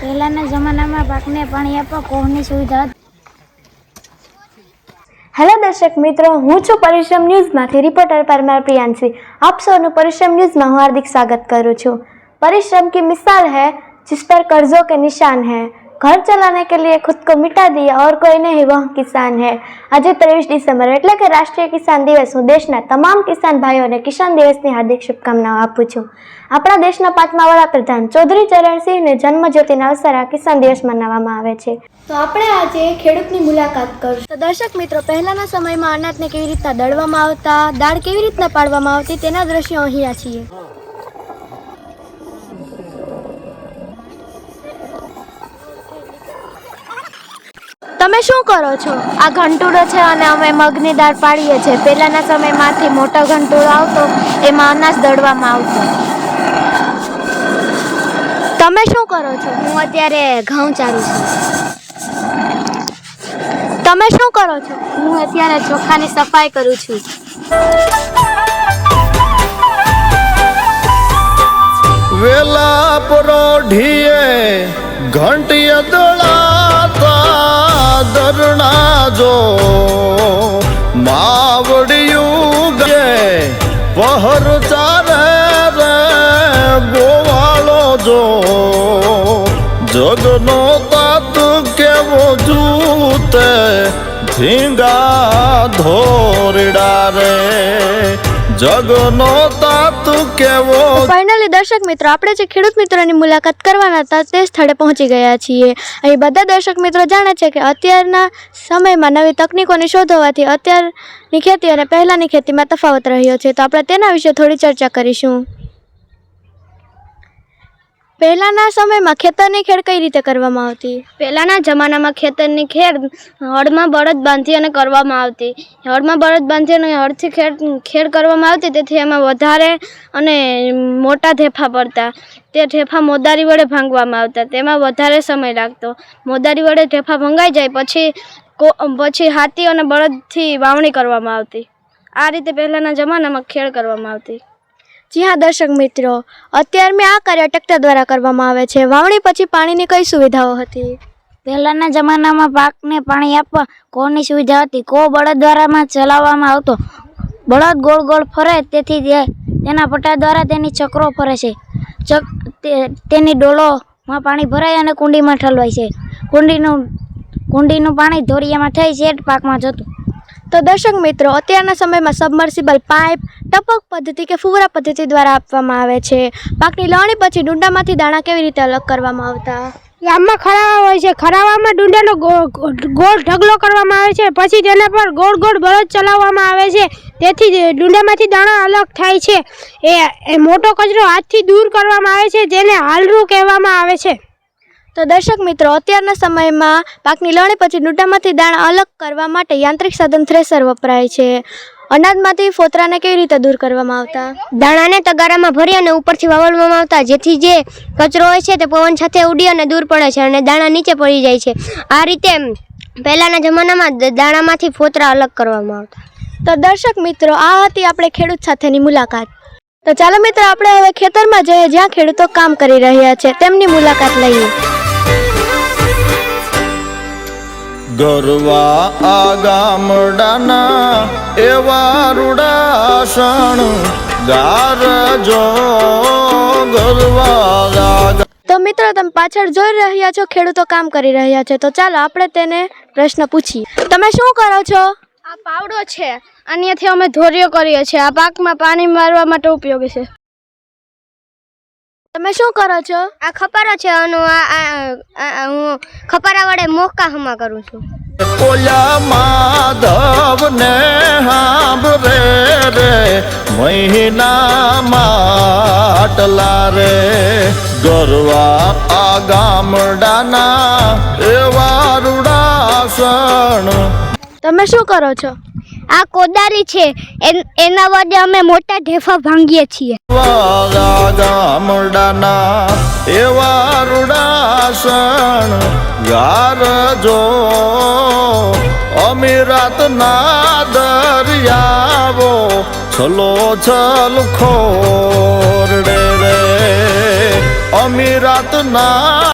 પહેલાંના જમાનામાં પાકને પાણી આપવા કોહની સુવિધા હતી. હેલો દર્શક મિત્રો, હું છું પરિશ્રમ ન્યૂઝમાંથી રિપોર્ટર પરમાર પ્રિયાંશી. આપ સૌનું પરિશ્રમ ન્યૂઝમાં હું હાર્દિક સ્વાગત કરું છું. પરિશ્રમ કી મિસાલ હૈ, જિસ પર કર્જો કે નિશાન હૈ? घर चलाने के लिए खुद को मिटा दिया और कोई नहीं वह किसान है આજે ત્રેવીસ ડિસેમ્બર એટલે કે રાષ્ટ્રીય કિસાન દિવસ હું દેશના તમામ કિસાન ભાઈઓને કિસાન દિવસની હાર્દિક શુભકામનાઓ આપું છું આપણા દેશના પાંચમા વડાપ્રધાન ચૌધરી ચરણસિંહને જન્મ જ્યોતિના અવસરે આ કિસાન દિવસ મનાવવામાં આવે છે તો આપણે આજે ખેડૂતની મુલાકાત કરશું તો દર્શક મિત્રો પહેલાના સમયમાં અનાજને કેવી રીતના દળવામાં આવતા દાળ કેવી રીતના પાડવામાં આવતી તેના દ્રશ્યો અહીંયા છીએ તમે શું કરો છો? આ ઘંટુડો છે અને અમે મગની દાળ પાડીએ છીએ. પહેલાના સમયમાંથી મોટો ઘંટુડો આવતો, એમાં અનાજ દળવામાં આવતો. તમે શું કરો છો? હું અત્યારે ઘઉં ચારું છું. તમે શું કરો છો? હું અત્યારે ચોખાની સફાઈ કરું છું. વેલા પરોઢીએ ઘંટીએ દળાતા દરણા જો માવડિયું ગે પહર ચારે રે ગોવાળો જો જગનો તાત કેવો જૂતે ધીંગા ધોરડા રે. જગનો તાત કેવો? ફાઇનલી દર્શક મિત્રો, આપણે જે ખેડૂત મિત્રોની મુલાકાત કરવાના હતા તે સ્થળે પહોંચી ગયા છીએ. અહીં બધા દર્શક મિત્રો જાણે છે કે અત્યારના સમયમાં નવી તકનીકોની શોધ હોવાથી અત્યારની ખેતી અને પહેલાંની ખેતીમાં તફાવત રહ્યો છે. તો આપણે તેના વિશે થોડી ચર્ચા કરીશું. પહેલાંના સમયમાં ખેતરની ખેડ કઈ રીતે કરવામાં આવતી? પહેલાંના જમાનામાં ખેતરની ખેડ હળમાં બળદ બાંધી અને કરવામાં આવતી. હળમાં બળદ બાંધી અને હળથી ખેડ ખેડ કરવામાં આવતી, તેથી એમાં વધારે અને મોટા ઢેફા પડતા. તે ઢેફા મોદારી વડે ભાંગવામાં આવતા. તેમાં વધારે સમય લાગતો. મોદારી વડે ઢેફા ભંગાઈ જાય, પછી કો, પછી હાથી અને બળદથી વાવણી કરવામાં આવતી. આ રીતે પહેલાંના જમાનામાં ખેડ કરવામાં આવતી. જી હા, દર્શક મિત્રો. અત્યારમાં આ કાર્ય ટ્રેક્ટર દ્વારા કરવામાં આવે છે. વાવણી પછી પાણીની કઈ સુવિધાઓ હતી? પહેલાંના જમાનામાં પાકને પાણી આપવા કોની સુવિધા હતી? કો બળદ દ્વારામાં ચલાવવામાં આવતો? બળદ ગોળ ગોળ ફરે, તેથી તે તેના પટા દ્વારા તેની ચક્રો ફરે છે. ચક તેની ડોલોમાં પાણી ભરાય અને કુંડીમાં ઠલવાય છે. કુંડીનું કુંડીનું પાણી ધોરિયામાં થઈ શેઠ પાકમાં જતું. તો દર્શક મિત્રો, અત્યારના સમયમાં સબમર્સિબલ પાઇપ ટપક પદ્ધતિ કે ફુવરા પદ્ધતિ દ્વારા આપવામાં આવે છે. પાકની લણણી પછી ડુંડામાંથી દાણા કેવી રીતે અલગ કરવામાં આવતા? ગામમાં ખરાવા હોય છે. ખરાવામાં ડુંડાનો ગોળ ઢગલો કરવામાં આવે છે. પછી તેના પર ગોળ ગોળ બળદ ચલાવવામાં આવે છે. તેથી ડુંડામાંથી દાણા અલગ થાય છે. એ મોટો કચરો હાથથી દૂર કરવામાં આવે છે, જેને હાલરું કહેવામાં આવે છે. તો દર્શક મિત્રો અત્યારના સમયમાં પાકની લણણી પછી ડુંડામાંથી દાણા અલગ કરવા માટે યાંત્રિક સાધન થ્રેસર વપરાય છે. અનાજમાંથી ફોતરાને કેવી રીતે દૂર કરવામાં આવતા? દાણાને તગારામાં ભરી અને ઉપરથી વાવડવામાં આવતા જેથી જે કચરો હોય છે તે પવન સાથે ઉડી અને દૂર પડે છે અને દાણા નીચે પડી જાય છે. આ રીતે પહેલાંના જમાનામાં દાણામાંથી ફોતરા અલગ કરવામાં આવતા. તો દર્શક મિત્રો આ હતી આપણે ખેડૂત સાથેની મુલાકાત. તો ચાલો મિત્રો આપણે હવે ખેતરમાં જઈએ જ્યાં ખેડૂતો કામ કરી રહ્યા છે. તેમની મુલાકાત લઈએ. ગરવા આ ગામડાના એવા રૂડાસણ ગારજો ગરવા તો મિત્રો તમે પાછળ જોઈ રહ્યા છો ખેડૂતો કામ કરી રહ્યા છે. તો ચાલો આપણે તેને પ્રશ્ન પૂછીએ. તમે શું કરો છો? આ પાવડો છે. અન્યથી અમે ધોર્યો કરીએ છીએ. આ પાકમાં પાણી મારવા માટે ઉપયોગી છે. તમે શું કરો છો? આ ખપારો છે અને આ- હું ખપારા વડે મોકા હમા કરું છું. ઓલા માધવ ને હાંભરે રે મહિના માટલા રે ગરવા આ ગામડાના એવા રૂડાસણ. તમે શું કરો છો? આ કોદારી છે. એન- વડે અમે મોટા ઢેફા ભાંગીએ છીએ. ગામડાના એવા રૂડાસણ ગારજો અમીરાત ના દરિયાવો છલો છલ ખોરડે રે. અમીરાત ના